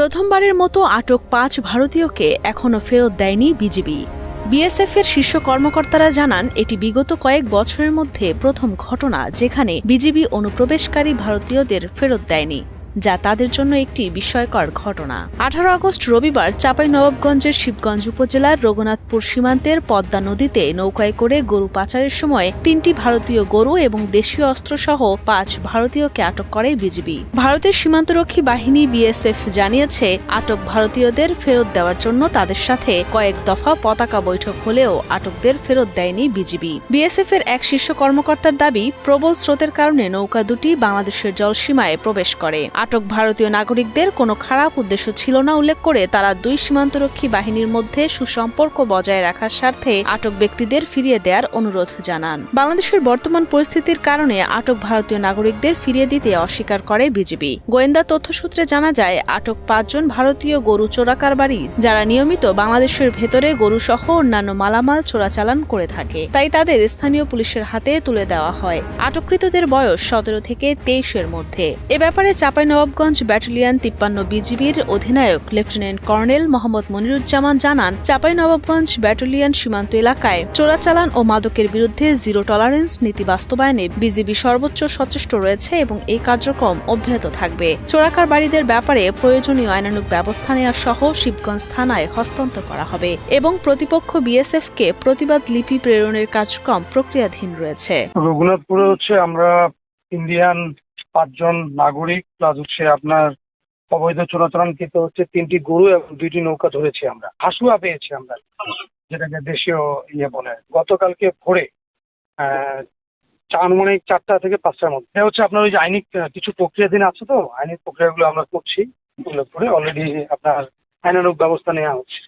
প্রথমবারের মতো আটক পাঁচ ভারতীয়কে এখনও ফেরত দেয়নি বিজিবি। বিএসএফ এর শীর্ষ কর্মকর্তারা জানান, এটি বিগত কয়েক বছরের মধ্যে প্রথম ঘটনা যেখানে বিজিবি অনুপ্রবেশকারী ভারতীয়দের ফেরত দেয়নি। যা তাদের জন্য একটি বিস্ময়কর ঘটনা। আঠারো আগস্ট রবিবার চাপাই নবাবগঞ্জের শিবগঞ্জ উপজেলার রঘুনাথপুর সীমান্তের পদ্মা নদীতে নৌকায় করে গরু পাচারের সময় তিনটি ভারতীয় গরু এবং দেশীয় অস্ত্রসহ পাঁচ ভারতীয়কে আটক করে বিজিবি। ভারতের সীমান্তরক্ষী বাহিনী বিএসএফ জানিয়েছে, আটক ভারতীয়দের ফেরত দেওয়ার জন্য তাদের সাথে কয়েক দফা পতাকা বৈঠক হলেও আটকদের ফেরত দেয়নি বিজিবি। বিএসএফ এর এক শীর্ষ কর্মকর্তার দাবি, প্রবল স্রোতের কারণে নৌকা দুটি বাংলাদেশের জলসীমায় প্রবেশ করে। আটক ভারতীয় নাগরিকদের কোনো খারাপ উদ্দেশ্য ছিল না উল্লেখ করে তারা দুই সীমান্তরক্ষী বাহিনীর মধ্যে সুসম্পর্ক বজায় রাখার স্বার্থে আটক ব্যক্তিদের ফিরিয়ে দেওয়ার অনুরোধ জানান। বাংলাদেশের বর্তমান পরিস্থিতির কারণে আটক ভারতীয় নাগরিকদের ফিরিয়ে দিতে অস্বীকার করে বিজিবি। গোয়েন্দা তথ্যসূত্রে জানা যায়, আটক পাঁচজন ভারতীয় গরু চোরাকারবারি যারা নিয়মিত বাংলাদেশের ভেতরে গরু সহ অন্যান্য মালামাল চোরাচালান করে থাকে। তাই তাদের স্থানীয় পুলিশের হাতে তুলে দেওয়া হয়। আটককৃতদের বয়স সতেরো থেকে তেইশের মধ্যে। এ ব্যাপারে চাঁপাইনবাবগঞ্জ ব্যাটালিয়ান তিপ্পান্ন বিজিবির অধিনায়ক লেফটেন্যান্ট কর্নেল মোহাম্মদ মনিরুজ্জামান জানান, চাঁপাইনবাবগঞ্জ ব্যাটালিয়ান সীমান্ত এলাকায় চোরাচালান ও মাদকের বিরুদ্ধে জিরো টলারেন্স নীতি বাস্তবায়নে বিজিবি সর্বোচ্চ সচেষ্ট রয়েছে এবং এই কার্যক্রম অব্যাহত থাকবে। চোরাকার বাড়িদের ব্যাপারে প্রয়োজনীয় আইনানুগ ব্যবস্থা নেওয়া সহ শিবগঞ্জ থানায় হস্তান্তর করা হবে এবং প্রতিপক্ষ বিএসএফ কে প্রতিবাদ লিপি প্রেরণের কার্যক্রম প্রক্রিয়াধীন রয়েছে। রঘুনাথপুরে হচ্ছে আমরা ইন্ডিয়ান পাঁচজন নাগরিক প্লাস হচ্ছে আপনার অবৈধ চোরাচালানকৃত হচ্ছে তিনটি গরু এবং দুইটি নৌকা ধরেছি আমরা। হাসুয়া পেয়েছি আমরা, যেটাকে দেশীয় ইয়ে বলে। গতকালকে ভোরে আনুমানিক চারটা থেকে পাঁচটার মধ্যে। এটা হচ্ছে আপনার ওই যে আইনিক কিছু প্রক্রিয়াধীন আছে তো? আইনিক প্রক্রিয়াগুলো আমরা করছি। উল্লেখ করে অলরেডি আপনার আইনানুগ ব্যবস্থা নেওয়া হচ্ছে।